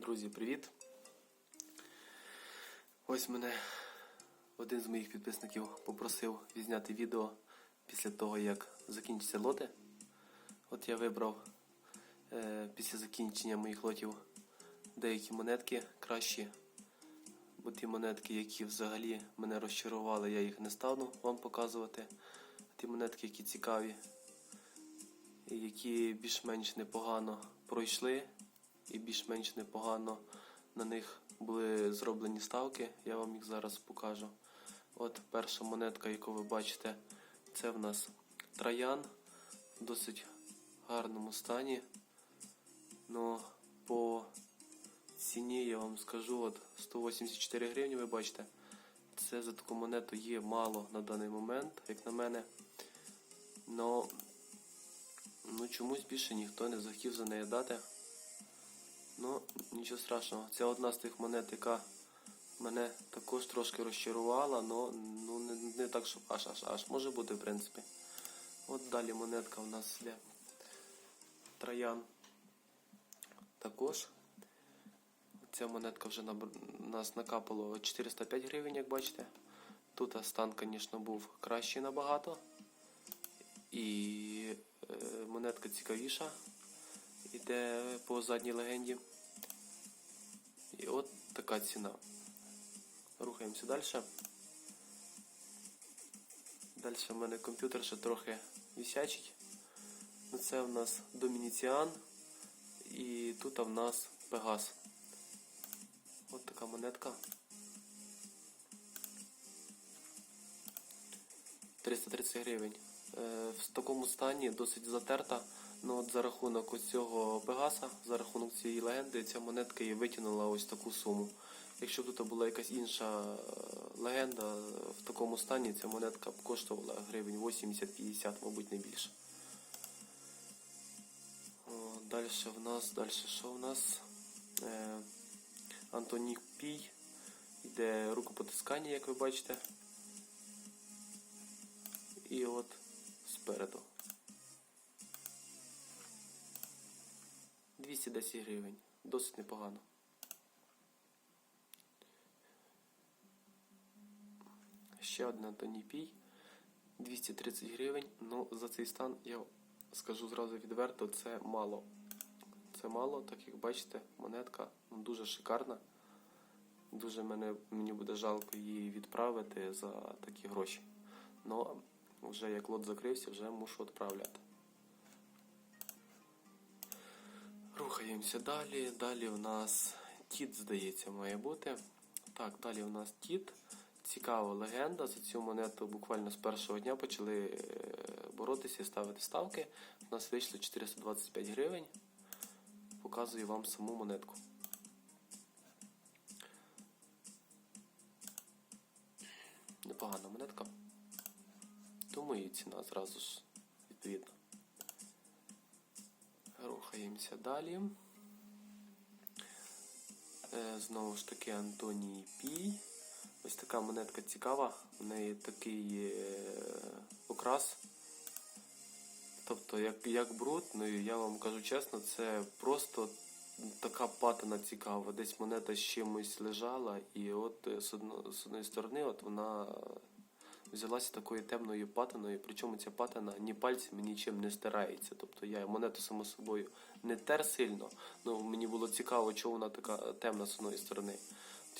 Друзі, привіт! Ось мене один з моїх підписників попросив відзняти відео після того, як закінчаться лоти. От я вибрав е, після закінчення моїх лотів деякі монетки кращі. Бо ті монетки, які взагалі мене розчарували, я їх не стану вам показувати. Ті монетки, які цікаві, які більш-менш непогано пройшли, і більш-менш непогано на них були зроблені ставки. Я вам їх зараз покажу. От перша монетка, яку ви бачите, це в нас троян в досить гарному стані. Ну, по ціні я вам скажу, от 184 гривні, ви бачите. Це за таку монету є мало на даний момент, як на мене. Но ну, чомусь більше ніхто не захотів за неї дати. Ну, нічого страшного. Це одна з тих монет, яка мене також трошки розчарувала, але ну, не, не так, щоб аж аж аж може бути, в принципі. От далі монетка у нас є троян. Також. Ця монетка вже набр- нас накапало 405 гривень, як бачите. Тут стан, звісно, був кращий набагато. І е, монетка цікавіша. Іде по задній легенді. І от така ціна. Рухаємося далі. Далі в мене комп'ютер ще трохи висячить. Ну, Це в нас Домініціан. І тут в нас Пегас. От така монетка. 330 гривень. Е, в такому стані досить затерта. Ну от за рахунок ось цього Пегаса, за рахунок цієї легенди, ця монетка і витягнула ось таку суму. Якщо б тут була якась інша е, легенда в такому стані, ця монетка б коштувала гривень 80-50, мабуть, не більше. Далі в нас, далі що в нас? Е, Антонік Пій. Йде рукопотискання, як ви бачите. І от спереду. 210 гривень. Досить непогано. Ще один Антоній Пій. 230 гривень. Ну, за цей стан я скажу зразу відверто, це мало. Це мало, так як бачите, монетка ну, дуже шикарна. Дуже мене, мені буде жалко її відправити за такі гроші. Ну, вже як лот закрився, вже мушу відправляти. Рухаємося далі. Далі в нас тіт, здається, має бути. Так, далі в нас тіт. Цікава легенда. За цю монету буквально з першого дня почали е, боротися і ставити ставки. У нас вийшло 425 гривень. Показую вам саму монетку. Непогана монетка. Тому і ціна зразу ж відповідно. Рухаємося далі. Е, Знову ж таки Антоній Пій. Ось така монетка цікава. У неї такий е, окрас. Тобто, як, як бруд, ну і я вам кажу чесно, це просто така патина цікава. Десь монета з чимось лежала, і от е, з одної сторони от вона взялася такою темною патиною, причому ця патина ні пальцями нічим не стирається. Тобто я монету само собою не тер сильно, ну мені було цікаво, чому вона така темна з одної сторони.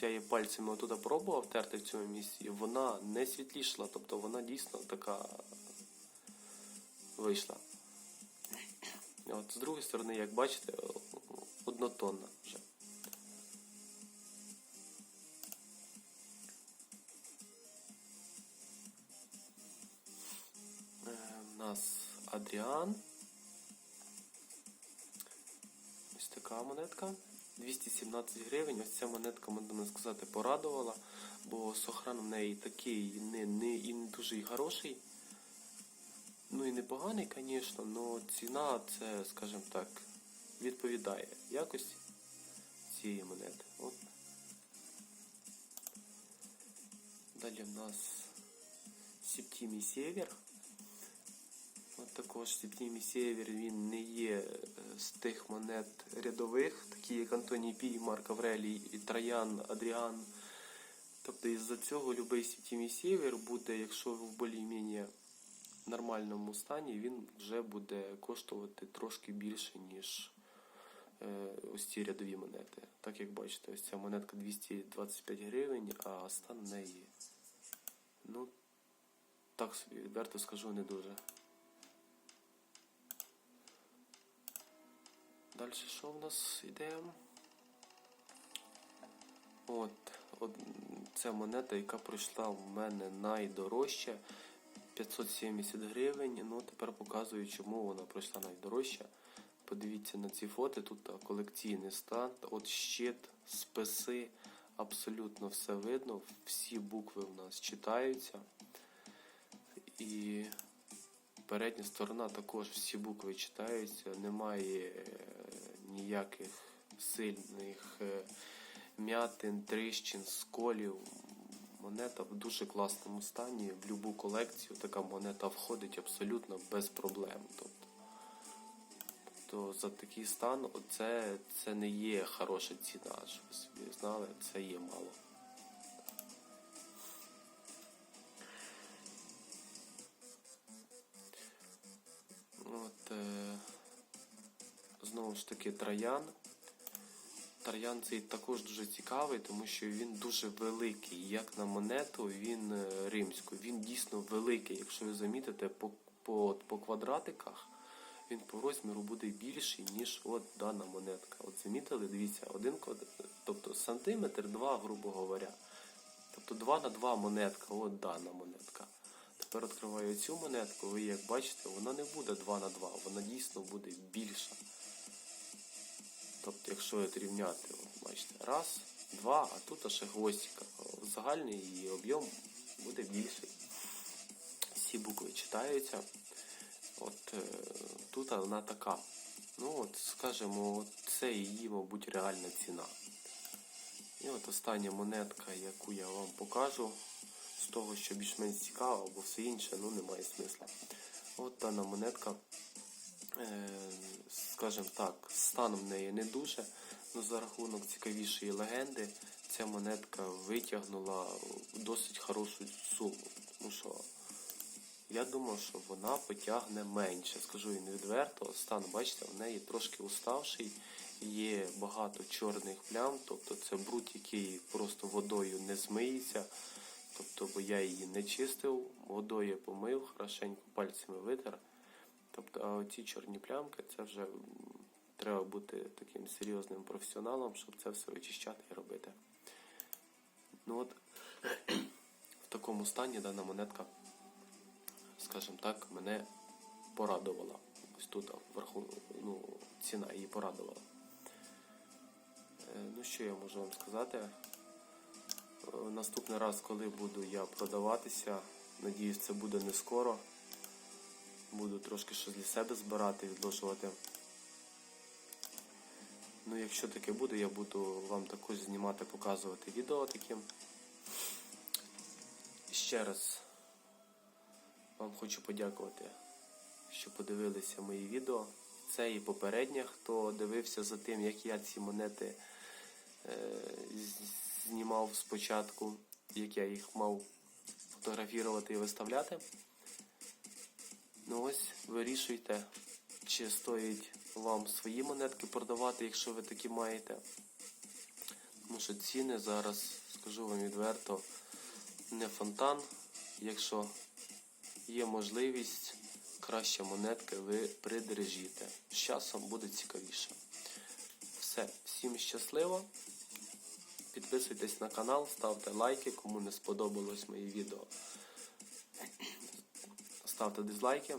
Я її пальцями отуда пробував терти в цьому місці, і вона не світлішла, тобто вона дійсно така вийшла. От, з другої сторони, як бачите, однотонна вже. Адріан. Ось така монетка. 217 гривень. Ось ця монетка, можна сказати, порадувала, бо сохран в неї такий не, не, і не дуже й хороший. Ну і непоганий, звісно, але ціна це, скажімо так, відповідає якості цієї монети. От. Далі в нас Септимій Сєвєр. Також Септімі Сєвєр, він не є е, з тих монет рядових, такі як Антоній Пій, Марк Аврелій, Троян, Адріан. Тобто із-за цього любий Септімі Сєвєр буде, якщо в більш-менш нормальному стані, він вже буде коштувати трошки більше, ніж е, ось ці рядові монети. Так як бачите, ось ця монетка 225 гривень, а стан неї, ну, так собі, відверто скажу, не дуже. Далі що в нас йде? От, от ця монета, яка пройшла в мене найдорожча. 570 гривень. Ну, тепер показую, чому вона пройшла найдорожча. Подивіться на ці фото. Тут колекційний стан. От щит, списи, абсолютно все видно. Всі букви в нас читаються. І передня сторона також всі букви читаються. Немає е, ніяких сильних е, м'ятин, тріщин, сколів. Монета в дуже класному стані. В будь-яку колекцію така монета входить абсолютно без проблем. Тобто, тобто за такий стан оце, це не є хороша ціна, щоб ви собі знали, це є мало. Знову ж таки, троян. Тар'ян цей також дуже цікавий, тому що він дуже великий. Як на монету, він е, римську. Він дійсно великий. Якщо ви замітите, по, по, по квадратиках він по розміру буде більший, ніж от дана монетка. От замітили, дивіться, один тобто сантиметр, два, грубо говоря. Тобто 2 на 2 монетка, от дана монетка. Тепер відкриваю цю монетку, ви як бачите, вона не буде 2 на 2, вона дійсно буде більша. Тобто, якщо от рівняти, от, бачите, раз, два, а тут ще гвоздика. Загальний її об'єм буде більший. Всі букви читаються. От е, тут вона така. Ну от, скажімо, це її, мабуть, реальна ціна. І от остання монетка, яку я вам покажу, з того, що більш-менш цікаво, бо все інше ну, немає смисла. От дана монетка скажімо так, стан в неї не дуже, але за рахунок цікавішої легенди ця монетка витягнула досить хорошу суму. Тому що я думав, що вона потягне менше. Скажу їм відверто, стан, бачите, в неї трошки уставший, є багато чорних плям, тобто це бруд, який просто водою не змиється. Тобто, бо я її не чистив, водою помив, хорошенько пальцями витер. Тобто, а ці чорні плямки, це вже треба бути таким серйозним професіоналом, щоб це все вичищати і робити. Ну от, в такому стані дана монетка, скажімо так, мене порадувала. Ось тут вверху ну, ціна її порадувала. Е, Ну, що я можу вам сказати? Е, Наступний раз, коли буду я продаватися, надіюсь, це буде не скоро. Буду трошки щось для себе збирати, відложувати. Ну, якщо таке буде, я буду вам також знімати, показувати відео таким. І ще раз вам хочу подякувати, що подивилися мої відео. Це і попереднє, хто дивився за тим, як я ці монети е, знімав спочатку, як я їх мав фотографувати і виставляти. Ну ось, вирішуйте, чи стоїть вам свої монетки продавати, якщо ви такі маєте. Тому що ціни зараз, скажу вам відверто, не фонтан. Якщо є можливість, краще монетки ви придержите. З часом буде цікавіше. Все, всім щасливо. Підписуйтесь на канал, ставте лайки, кому не сподобалось моє відео. Ставте дизлайки.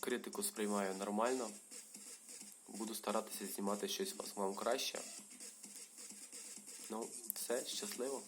Критику сприймаю нормально. Буду старатися знімати щось вам краще. Ну, все, щасливо.